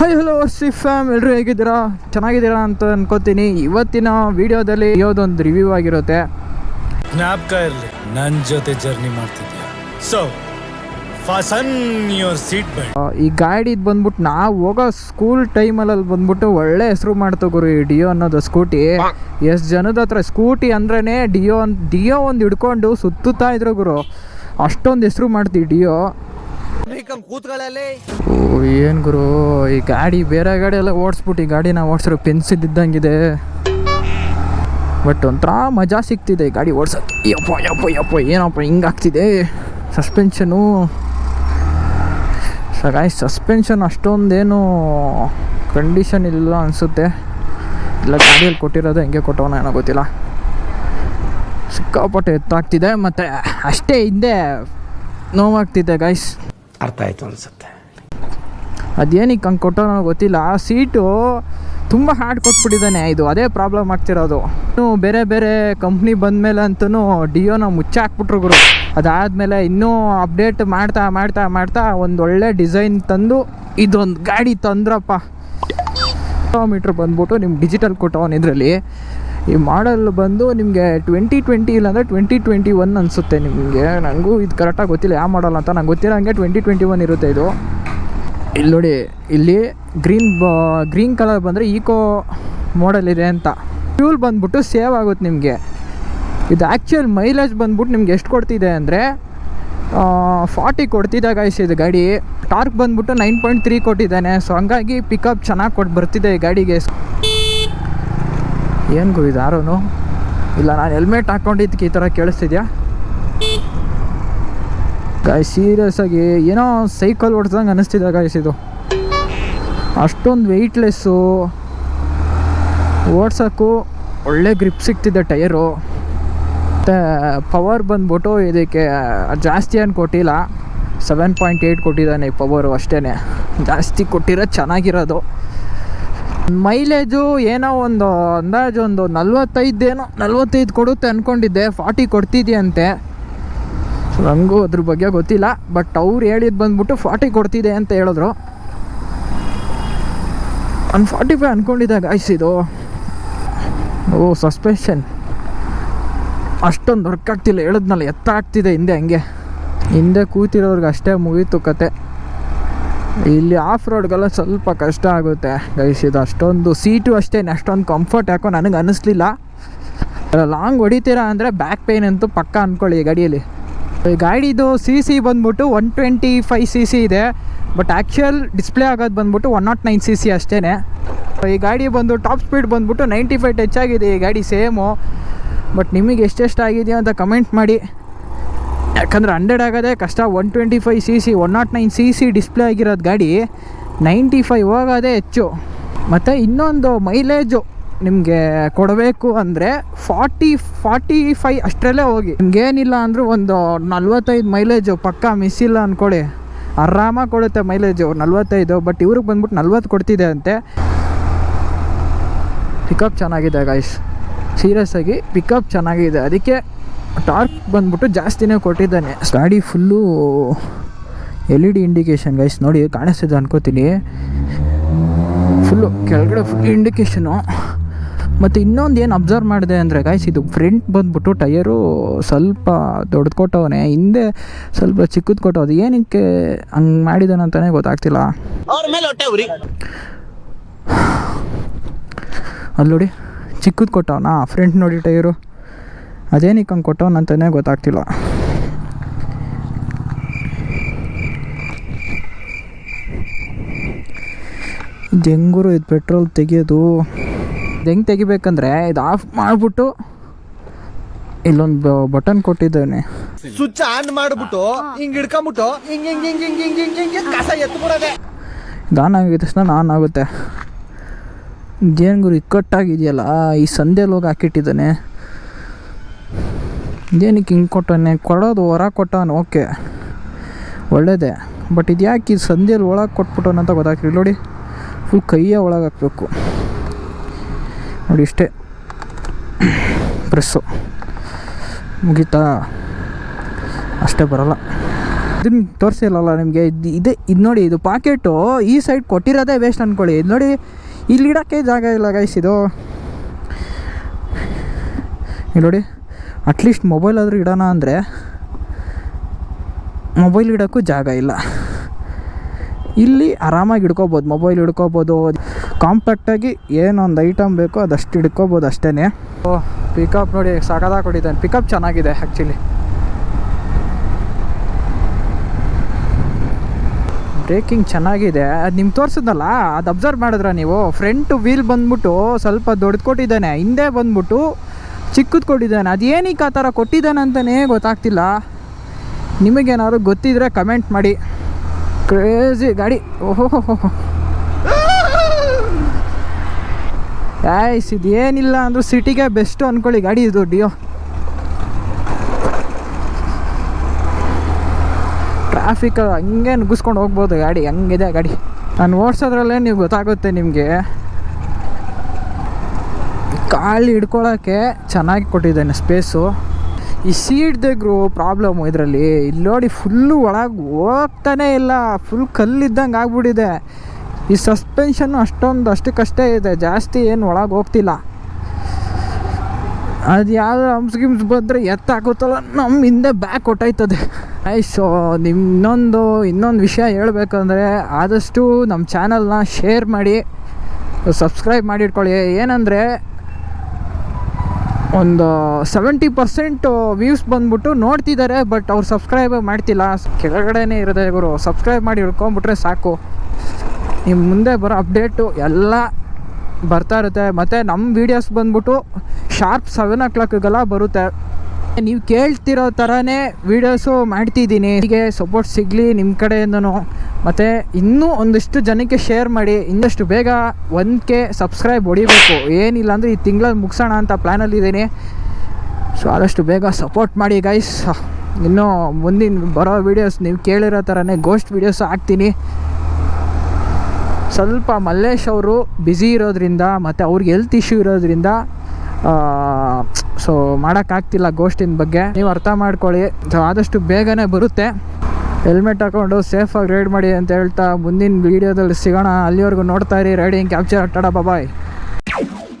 Hi hello fam ಎಲ್ಲರೂ ಹೇಗಿದ್ದೀರಾ? ಚೆನ್ನಾಗಿದ್ದೀರಾ ಅಂತ ಅನ್ಕೋತೀನಿ. ಇವತ್ತಿನ ವಿಡಿಯೋದಲ್ಲಿ ಯಾವುದೊಂದು ರಿವ್ಯೂ ಆಗಿರುತ್ತೆ? ಜ್ಞಾಪಕ ಇರಲಿ. ನನ್ನ ಜೊತೆ ಜರ್ನಿ ಮಾಡ್ತಿದ್ಯಾ? So fasten your seat belt ಆ, ಈ ಗಾಡಿ ಬಂದ್ಬಿಟ್ಟು ನಾವು ಹೋಗೋ ಸ್ಕೂಲ್ ಟೈಮಲ್ಲಿ ಬಂದ್ಬಿಟ್ಟು ಒಳ್ಳೆ ಹೆಸರು ಮಾಡ್ತು ಗುರು ಈ ಡಿಯೋ ಅನ್ನೋದು ಸ್ಕೂಟಿ. ಎಷ್ಟು ಜನದ ಹತ್ರ ಸ್ಕೂಟಿ ಅಂದ್ರೇ ಡಿಯೋ ಅಂತ ಡಿಯೋ ಒಂದು ಹಿಡ್ಕೊಂಡು ಸುತ್ತುತ್ತಾ ಇದ್ರು ಗುರು. ಅಷ್ಟೊಂದು ಹೆಸರು ಮಾಡ್ತೀವಿ ಡಿಯೋ. ಓ, ಏನು ಗುರು? ಈ ಗಾಡಿ ಬೇರೆ ಗಾಡಿ ಎಲ್ಲ ಓಡಿಸ್ಬಿಟ್ಟು ಈ ಗಾಡಿನ ಓಡಿಸ್ರು ಪೆನ್ಸಿಲ್ ಇದ್ದಂಗಿದೆ. ಬಟ್ ಒಂಥರ ಮಜಾ ಸಿಗ್ತಿದೆ ಈ ಗಾಡಿ ಓಡ್ಸೋಕ್ಕೆ ಯಪ್ಪ ಯಪ್ಪ ಯಪ್ಪ, ಏನಪ್ಪ ಹಿಂಗಾಗ್ತಿದೆ ಸಸ್ಪೆನ್ಷನು ಸಗಾಯ್ ಸಸ್ಪೆನ್ಷನ್ ಅಷ್ಟೊಂದೇನು ಕಂಡೀಷನ್ ಇಲ್ಲ ಅನಿಸುತ್ತೆ. ಇಲ್ಲ, ಗಾಡಿಯಲ್ಲಿ ಕೊಟ್ಟಿರೋದು ಹೆಂಗೆ ಕೊಟ್ಟವನ ಏನೋ ಗೊತ್ತಿಲ್ಲ. ಸಿಕ್ಕಾಪಟ್ಟೆ ಎತ್ತಾಗ್ತಿದೆ, ಮತ್ತು ಅಷ್ಟೇ ಹಿಂದೆ ನೋವಾಗ್ತಿದೆ ಗೈಸ್ ಅರ್ಥ ಆಯ್ತು ಅನ್ಸುತ್ತೆ. ಅದೇನಕ್ಕೆ ಹಂಗೆ ಕೊಟ್ಟವನೋ ಗೊತ್ತಿಲ್ಲ. ಆ ಸೀಟು ತುಂಬ ಹಾರ್ಡ್ ಕೊಟ್ಬಿಟ್ಟಿದ್ದಾನೆ. ಇದು ಅದೇ ಪ್ರಾಬ್ಲಮ್ ಆಗ್ತಿರೋದು. ಇನ್ನು ಬೇರೆ ಬೇರೆ ಕಂಪ್ನಿ ಬಂದಮೇಲೆ ಅಂತೂ ಡಿಯೋನ ಮುಚ್ಚಾಕ್ಬಿಟ್ರು ಗುರು. ಅದಾದಮೇಲೆ ಇನ್ನೂ ಅಪ್ಡೇಟ್ ಮಾಡ್ತಾ ಮಾಡ್ತಾ ಮಾಡ್ತಾ ಒಂದು ಒಳ್ಳೆ ಡಿಸೈನ್ ತಂದು ಇದೊಂದು ಗಾಡಿ ತಂದ್ರಪ್ಪ. ಕಿಲೋಮೀಟ್ರ್ ಬಂದ್ಬಿಟ್ಟು ನಿಮ್ಮ ಡಿಜಿಟಲ್ ಕೊಟ್ಟವನು ಇದರಲ್ಲಿ. ಈ ಮಾಡಲ್ ಬಂದು ನಿಮಗೆ ಟ್ವೆಂಟಿ ಟ್ವೆಂಟಿ ಇಲ್ಲಾಂದರೆ ಟ್ವೆಂಟಿ ಟ್ವೆಂಟಿ ಒನ್ ಅನಿಸುತ್ತೆ ನಿಮಗೆ. ನನಗೂ ಇದು ಕರೆಕ್ಟಾಗಿ ಗೊತ್ತಿಲ್ಲ ಯಾವ ಮಾಡಲ್ ಅಂತ. ನಂಗೆ ಗೊತ್ತಿರೋ ಹಂಗೆ ಟ್ವೆಂಟಿ ಟ್ವೆಂಟಿ ಒನ್ ಇರುತ್ತೆ ಇದು. ಇಲ್ಲಿ ನೋಡಿ, ಇಲ್ಲಿ ಗ್ರೀನ್ ಗ್ರೀನ್ ಕಲರ್ ಬಂದರೆ ಈಕೋ ಮಾಡಲ್ ಇದೆ ಅಂತ. ಫ್ಯೂಲ್ ಬಂದ್ಬಿಟ್ಟು ಸೇವ್ ಆಗುತ್ತೆ ನಿಮಗೆ. ಇದು ಆ್ಯಕ್ಚುಯಲ್ ಮೈಲೇಜ್ ಬಂದ್ಬಿಟ್ಟು ನಿಮ್ಗೆ ಎಷ್ಟು ಕೊಡ್ತಿದೆ ಅಂದರೆ ಫಾರ್ಟಿ ಕೊಡ್ತಿದ್ದ ಗಾಯ್ಸ್ ಇದು ಗಾಡಿ. ಟಾರ್ಕ್ ಬಂದ್ಬಿಟ್ಟು ನೈನ್ ಪಾಯಿಂಟ್ ತ್ರೀ ಕೊಟ್ಟಿದ್ದಾನೆ. ಸೊ ಹಂಗಾಗಿ ಪಿಕಪ್ ಚೆನ್ನಾಗಿ ಕೊಟ್ಟು ಬರ್ತಿದೆ ಈ ಗಾಡಿಗೆ. ಏನು ಗುರು ಇದು ಯಾರೂ ಇಲ್ಲ, ನಾನು ಹೆಲ್ಮೆಟ್ ಹಾಕ್ಕೊಂಡಿದ್ದಕ್ಕೆ ಈ ಥರ ಕೇಳಿಸ್ತಿದ್ಯಾ? ಗಾಯ್ ಸೀರಿಯಸ್ ಆಗಿ ಏನೋ ಸೈಕಲ್ ಓಡಿಸ್ದಂಗೆ ಅನ್ನಿಸ್ತಿದೆ ಗಾಯ್ಸ್ ಇದು. ಅಷ್ಟೊಂದು ವೆಯ್ಟ್ಲೆಸ್ಸು ಓಡ್ಸೋಕ್ಕೂ ಒಳ್ಳೆ ಗ್ರಿಪ್ ಸಿಗ್ತಿದೆ ಟೈರು. ಮತ್ತು ಪವರ್ ಬಂದ್ಬಿಟ್ಟು ಇದಕ್ಕೆ ಜಾಸ್ತಿ ಏನು ಕೊಟ್ಟಿಲ್ಲ. ಸೆವೆನ್ ಪಾಯಿಂಟ್ ಏಯ್ಟ್ ಕೊಟ್ಟಿದ್ದಾನೆ ಪವರು ಅಷ್ಟೇ ಜಾಸ್ತಿ ಕೊಟ್ಟಿರೋದು ಚೆನ್ನಾಗಿರೋದು. ಮೈಲೇಜು ಏನೋ ಒಂದು ಅಂದಾಜು ಒಂದು ನಲ್ವತ್ತೈದೇನೋ ನಲ್ವತ್ತೈದು ಕೊಡುತ್ತೆ ಅಂದ್ಕೊಂಡಿದ್ದೆ ಫಾರ್ಟಿ ಕೊಡ್ತಿದ್ಯಂತೆ. ನನಗೂ ಅದ್ರ ಬಗ್ಗೆ ಗೊತ್ತಿಲ್ಲ, ಬಟ್ ಅವ್ರು ಹೇಳಿದ್ದು ಬಂದ್ಬಿಟ್ಟು ಫಾರ್ಟಿ ಕೊಡ್ತಿದೆ ಅಂತ ಹೇಳಿದ್ರು. ಒಂದು ಫಾರ್ಟಿ ಫೈವ್ ಅಂದ್ಕೊಂಡಿದ್ದೆ ಇದು. ಓ ಸಸ್ಪೆನ್ಷನ್ ಅಷ್ಟೊಂದು ವರ್ಕ್ ಆಗ್ತಿಲ್ಲ, ಹೇಳಿದ್ನಲ್ಲ ಎತ್ತ ಆಗ್ತಿದೆ ಹಿಂದೆ ಹಂಗೆ. ಹಿಂದೆ ಕೂತಿರೋರ್ಗೆ ಅಷ್ಟೇ ಮುಗೀತು ಕತೆ. ಇಲ್ಲಿ ಆಫ್ ರೋಡ್ಗೆಲ್ಲ ಸ್ವಲ್ಪ ಕಷ್ಟ ಆಗುತ್ತೆ ಗೈಸ್ ಇದು ಅಷ್ಟೊಂದು ಸೀಟು ಅಷ್ಟೇ ಅಷ್ಟೊಂದು ಕಂಫರ್ಟ್ ಯಾಕೋ ನನಗೆ ಅನ್ನಿಸ್ಲಿಲ್ಲ ಲಾಂಗ್ ಹೊಡಿತೀರಾ ಅಂದರೆ ಬ್ಯಾಕ್ ಪೇನ್ ಅಂತೂ ಪಕ್ಕ ಅಂದ್ಕೊಳ್ಳಿ ಗಾಡಿಯಲ್ಲಿ. ಈ ಗಾಡಿದು ಸಿ ಸಿ ಬಂದ್ಬಿಟ್ಟು one twenty five C C ಇದೆ ಬಟ್ ಆ್ಯಕ್ಚುಯಲ್ ಡಿಸ್ಪ್ಲೇ ಆಗೋದು ಬಂದ್ಬಿಟ್ಟು one nought nine C C ಅಷ್ಟೇ ಈ ಗಾಡಿ ಬಂದು ಟಾಪ್ ಸ್ಪೀಡ್ ಬಂದ್ಬಿಟ್ಟು ನೈಂಟಿ ಫೈವ್ ಟಚ್ ಆಗಿದೆ ಈ ಗಾಡಿ ಸೇಮು ಬಟ್ ನಿಮಗೆ ಎಷ್ಟೆಷ್ಟು ಆಗಿದೆಯೋ ಅಂತ ಕಮೆಂಟ್ ಮಾಡಿ. ಯಾಕಂದರೆ ಹಂಡ್ರೆಡ್ ಆಗೋದೇ ಕಷ್ಟ. One twenty five C C one nought nine C C display ಆಗಿರೋದು ಗಾಡಿ ನೈಂಟಿ ಫೈವ್ ಹೋಗೋದೇ ಹೆಚ್ಚು. ಮತ್ತು ಇನ್ನೊಂದು ಮೈಲೇಜು ನಿಮಗೆ ಕೊಡಬೇಕು ಅಂದರೆ ಫಾರ್ಟಿ ಫಾರ್ಟಿ ಫೈ ಅಷ್ಟರಲ್ಲೇ ಹೋಗಿ. ನಿಮ್ಗೇನಿಲ್ಲ ಅಂದರೂ ಒಂದು ನಲ್ವತ್ತೈದು ಮೈಲೇಜು ಪಕ್ಕ ಮಿಸ್ ಇಲ್ಲ ಅಂದ್ಕೊಳ್ಳಿ ಆರಾಮಾಗಿ ಕೊಡುತ್ತೆ ಮೈಲೇಜು ನಲ್ವತ್ತೈದು ಬಟ್ ಇವ್ರಿಗೆ ಬಂದ್ಬಿಟ್ಟು ನಲ್ವತ್ತು ಕೊಡ್ತಿದೆ ಅಂತೆ. ಪಿಕಪ್ ಚೆನ್ನಾಗಿದೆ ಗಾಯ್ಸ್ ಸೀರಿಯಸ್ ಆಗಿ ಪಿಕಪ್ ಚೆನ್ನಾಗಿದೆ. ಅದಕ್ಕೆ ಟಾರ್ಕ್ ಬಂದ್ಬಿಟ್ಟು ಜಾಸ್ತಿನೇ ಕೊಟ್ಟಿದ್ದಾನೆ. ಗಾಡಿ full L E D indication guys ನೋಡಿ ಕಾಣಿಸ್ತಿದೆ ಅನ್ಕೋತೀನಿ. ಫುಲ್ಲು ಕೆಳಗಡೆ ಫುಲ್ ಇಂಡಿಕೇಷನು ಮತ್ತು ಇನ್ನೊಂದು ಏನು ಅಬ್ಸರ್ವ್ ಮಾಡಿದೆ ಅಂದರೆ ಗಾಯ್ಸ್ ಇದು ಫ್ರಂಟ್ ಬಂದ್ಬಿಟ್ಟು ಟಯರು ಸ್ವಲ್ಪ ದೊಡ್ಡದು ಕೊಟ್ಟವನೆ. ಹಿಂದೆ ಸ್ವಲ್ಪ ಚಿಕ್ಕದು ಕೊಟ್ಟವು ಅದು ಏನಕ್ಕೆ ಹಂಗೆ ಮಾಡಿದಾನೆ ಅಂತಲೇ ಗೊತ್ತಾಗ್ತಿಲ್ಲ. ಅವ್ರ ಮೇಲೆ ಹೊಟ್ಟೆ ಉರಿ. ಅಲ್ಲಿ ನೋಡಿ ಚಿಕ್ಕದು ಕೊಟ್ಟವನಾ? ಫ್ರಂಟ್ ನೋಡಿ ಟೈರು. ಅದೇನಕ್ಕೆ ಹಂಗೆ ಕೊಟ್ಟವನಂತಲೇ ಗೊತ್ತಾಗ್ತಿಲ್ಲ. ಹೆಂಗೂರು ಇದು ಪೆಟ್ರೋಲ್ ತೆಗಿಯೋದು ಹೆಂಗೆ ತೆಗಿಬೇಕಂದ್ರೆ ಇದು ಆಫ್ ಮಾಡಿಬಿಟ್ಟು ಇಲ್ಲೊಂದು ಬಟನ್ ಕೊಟ್ಟಿದ್ದೇನೆ. ಸ್ವಿಚ್ ಆನ್ ಮಾಡಿಬಿಟ್ಟು ಹಿಂಗೆ ಹಿಡ್ಕೊಂಬಿಟ್ಟು ಹಿಂಗೆ ಹಿಂಗೆ ಹಿಂಗೆ ಹಿಂಗೆ ಹಿಂಗೆ ಹಿಂಗೆ ಹಿಂಗೆ ಕಸ ಎತ್ಬಿಡೋದೆ. ಆನ್ ಆಗಿದ ತಕ್ಷಣ ಆನ್ ಆಗುತ್ತೆ. ಜೇನುಗುರು ಇಕ್ಕಟ್ಟಾಗಿದೆಯಲ್ಲ ಈ ಸಂದೇಲಿ ಹೋಗಿ ಹಾಕಿಟ್ಟಿದ್ದಾನೆ. ಇದೇನಕ್ಕೆ ಹಿಂಗೆ ಕೊಟ್ಟಾನೆ ಕೊಡೋದು ಹೊರ ಕೊಟ್ಟವನು? ಓಕೆ. ಒಳ್ಳೇದೇ. ಬಟ್ ಇದು ಯಾಕೆ ಒಳಗೆ ಕೊಟ್ಬಿಟ್ಟವನ ಅಂತ ಗೊತ್ತಾಗ್ತಿಲ್ಲ. ನೋಡಿ ಫುಲ್ ಕೈಯೇ ಒಳಗೆ ಹಾಕ್ಬೇಕು. ನೋಡಿ, ಇಷ್ಟೇ. ಪ್ರೆಸ್ಸು. ಮುಗೀತಾ? ಅಷ್ಟೇ ಬರೋಲ್ಲ. ಇದನ್ನ ತೋರಿಸಿಲ್ಲಲ್ಲ ನಿಮಗೆ? ಇದು, ಇದೆ, ಇದು ನೋಡಿ, ಇದು ಪಾಕೆಟು ಈ ಸೈಡ್ ಕೊಟ್ಟಿರೋದೇ ವೇಸ್ಟ್ ಅಂದ್ಕೊಳ್ಳಿ ಇದು ನೋಡಿ, ಇಲ್ಲಿ ಇಡೋಕ್ಕೆ ಜಾಗ ಇಲ್ಲ ಗೈಸ್ ಇದು ನೋಡಿ. ಅಟ್ಲೀಸ್ಟ್ ಮೊಬೈಲ್ ಆದರೂ ಇಡೋಣ ಅಂದರೆ ಮೊಬೈಲ್ ಇಡೋಕ್ಕೂ ಜಾಗ ಇಲ್ಲ. ಇಲ್ಲಿ ಆರಾಮಾಗಿ ಹಿಡ್ಕೋಬೋದು ಮೊಬೈಲ್ ಹಿಡ್ಕೋಬೋದು ಕಾಂಪ್ಯಾಕ್ಟಾಗಿ ಏನೊಂದು ಐಟಮ್ ಬೇಕೋ ಅದಷ್ಟು ಹಿಡ್ಕೋಬೋದು ಅಷ್ಟೇ ಓ ಪಿಕಪ್ ನೋಡಿ ಸಕದಾಗ ಕೊಟ್ಟಿದ್ದಾನೆ. ಪಿಕಪ್ ಚೆನ್ನಾಗಿದೆ ಆ್ಯಕ್ಚುಲಿ ಬ್ರೇಕಿಂಗ್ ಚೆನ್ನಾಗಿದೆ. ಅದು ನಿಮ್ಗೆ ತೋರಿಸಿದ್ನಲ್ಲ ಅದು ಅಬ್ಸರ್ವ್ ಮಾಡಿದ್ರ ನೀವು? ಫ್ರಂಟ್ ವೀಲ್ ಬಂದ್ಬಿಟ್ಟು ಸ್ವಲ್ಪ ದೊಡ್ದು ಕೊಟ್ಟಿದ್ದಾನೆ. ಹಿಂದೆ ಬಂದ್ಬಿಟ್ಟು ಚಿಕ್ಕದು ಕೊಟ್ಟಿದ್ದಾನೆ. ಅದು ಏನಕ್ಕೆ ಆ ಥರ ಕೊಟ್ಟಿದ್ದಾನೆ ಅಂತಲೇ ಗೊತ್ತಾಗ್ತಿಲ್ಲ. ನಿಮಗೇನಾದ್ರು ಗೊತ್ತಿದ್ರೆ ಕಮೆಂಟ್ ಮಾಡಿ. ಕ್ರೇಜಿ ಗಾಡಿ. ಓಹೋ ಆಯ್ಸ್ ಇದು ಏನಿಲ್ಲ ಅಂದರೂ ಸಿಟಿಗೆ ಬೆಸ್ಟು ಅಂದ್ಕೊಳ್ಳಿ ಗಾಡಿ ಇದು ಡಿಯೋ. ಟ್ರಾಫಿಕ್ ಹಂಗೆ ನುಗ್ಗಿಸ್ಕೊಂಡು ಹೋಗ್ಬೋದು ಗಾಡಿ. ಹಂಗಿದೆ ಗಾಡಿ. ನಾನು ಓಡಿಸೋದ್ರಲ್ಲೇ ನೀವು ಗೊತ್ತಾಗುತ್ತೆ ನಿಮಗೆ. ಕಾಲು ಹಿಡ್ಕೊಳ್ಳೋಕ್ಕೆ ಚೆನ್ನಾಗಿ ಕೊಟ್ಟಿದ್ದಾನೆ ಸ್ಪೇಸು ಈ ಸೀಟ್ ಗ್ರೋ ಪ್ರಾಬ್ಲಮ್ಮು ಇದರಲ್ಲಿ. ಇಲ್ಲಿ ನೋಡಿ ಫುಲ್ಲು ಒಳಗೆ ಹೋಗ್ತಾನೇ ಇಲ್ಲ. ಫುಲ್ ಕಲ್ಲಿದ್ದಂಗೆ ಆಗ್ಬಿಟ್ಟಿದೆ. ಈ ಸಸ್ಪೆನ್ಷನ್ನು ಅಷ್ಟೊಂದು ಅಷ್ಟಕ್ಕಷ್ಟೇ ಇದೆ. ಜಾಸ್ತಿ ಏನು ಒಳಗೆ ಹೋಗ್ತಿಲ್ಲ. ಅದು ಯಾವ್ದು ಹಂಪ್ಸ್ ಗಿಮ್ಸ್ ಬಂದರೆ ಎತ್ತಾಕುತ್ತಲ್ಲ ನಮ್ಮ ಹಿಂದೆ ಬ್ಯಾಕ್ ಕೊಟ್ಟೈತದೆ ಸೊ ನಿಮ್ಮ ಇನ್ನೊಂದು ಇನ್ನೊಂದು ವಿಷಯ ಹೇಳಬೇಕಂದ್ರೆ ಆದಷ್ಟು ನಮ್ಮ ಚಾನಲ್ನ ಶೇರ್ ಮಾಡಿ ಸಬ್ಸ್ಕ್ರೈಬ್ ಮಾಡಿ ಇಟ್ಕೊಳ್ಳಿ. ಏನಂದರೆ ಒಂದು ಸೆವೆಂಟಿ ಪರ್ಸೆಂಟ್ ವ್ಯೂಸ್ ಬಂದ್ಬಿಟ್ಟು ನೋಡ್ತಿದ್ದಾರೆ ಬಟ್ ಅವ್ರು ಸಬ್ಸ್ಕ್ರೈಬ್ ಮಾಡ್ತಿಲ್ಲ. ಕೆಳಗಡೆನೇ ಇರೋದೇ ಇವರು ಸಬ್ಸ್ಕ್ರೈಬ್ ಮಾಡಿ ಹಿಡ್ಕೊಂಬಿಟ್ರೆ ಸಾಕು. ನಿಮ್ಮ ಮುಂದೆ ಬರೋ ಅಪ್ಡೇಟು ಎಲ್ಲ ಬರ್ತಾ ಇರುತ್ತೆ. ಮತ್ತು ನಮ್ಮ ವೀಡಿಯೋಸ್ ಬಂದ್ಬಿಟ್ಟು ಶಾರ್ಪ್ ಸೆವೆನ್ ಓ ಕ್ಲಾಕ್ಗೆಲ್ಲ ಬರುತ್ತೆ. ನೀವು ಕೇಳ್ತಿರೋ ಥರನೇ ವೀಡಿಯೋಸು ಮಾಡ್ತಿದ್ದೀನಿ. ಹೀಗೆ ಸಪೋರ್ಟ್ ಸಿಗಲಿ ನಿಮ್ಮ ಕಡೆಯಿಂದನೂ. ಮತ್ತು ಇನ್ನೂ ಒಂದಿಷ್ಟು ಜನಕ್ಕೆ ಶೇರ್ ಮಾಡಿ, ಇನ್ನಷ್ಟು ಬೇಗ ಒನ್ ಕೆ ಸಬ್ಸ್ಕ್ರೈಬ್ ಹೊಡಿಬೇಕು. ಏನಿಲ್ಲ ಅಂದರೆ ಈ ತಿಂಗಳಲ್ಲಿ ಮುಗಿಸೋಣ ಅಂತ ಪ್ಲ್ಯಾನಲ್ಲಿದ್ದೀನಿ ಸೊ ಆದಷ್ಟು ಬೇಗ ಸಪೋರ್ಟ್ ಮಾಡಿ ಗೈಸ್ ಇನ್ನೂ ಮುಂದಿನ ಬರೋ ವೀಡಿಯೋಸ್ ನೀವು ಕೇಳಿರೋ ಥರನೇ ಗೋಸ್ಟ್ ವೀಡಿಯೋಸ್ ಹಾಕ್ತೀನಿ. ಸ್ವಲ್ಪ ಮಲ್ಲೇಶ್ ಅವರು ಬ್ಯುಸಿ ಇರೋದ್ರಿಂದ ಮತ್ತು ಅವ್ರಿಗೆ ಹೆಲ್ತ್ ಇಶ್ಯೂ ಇರೋದ್ರಿಂದ ಸೊ ಮಾಡೋಕ್ಕಾಗ್ತಿಲ್ಲ ಗೋಷ್ಟಿನ ಬಗ್ಗೆ. ನೀವು ಅರ್ಥ ಮಾಡ್ಕೊಳ್ಳಿ. ಸೊ ಆದಷ್ಟು ಬೇಗನೆ ಬರುತ್ತೆ. ಹೆಲ್ಮೆಟ್ ಹಾಕೊಂಡು ಸೇಫಾಗಿ ರೈಡ್ ಮಾಡಿ ಅಂತ ಹೇಳ್ತಾ ಮುಂದಿನ ವೀಡಿಯೋದಲ್ಲಿ ಸಿಗೋಣ. ಅಲ್ಲಿವರೆಗೂ ನೋಡ್ತಾ ಇರಿ. ರೈಡಿಂಗ್ ಕ್ಯಾಪ್ಚರ್ ಟಾಡಾ ಬಾಯ್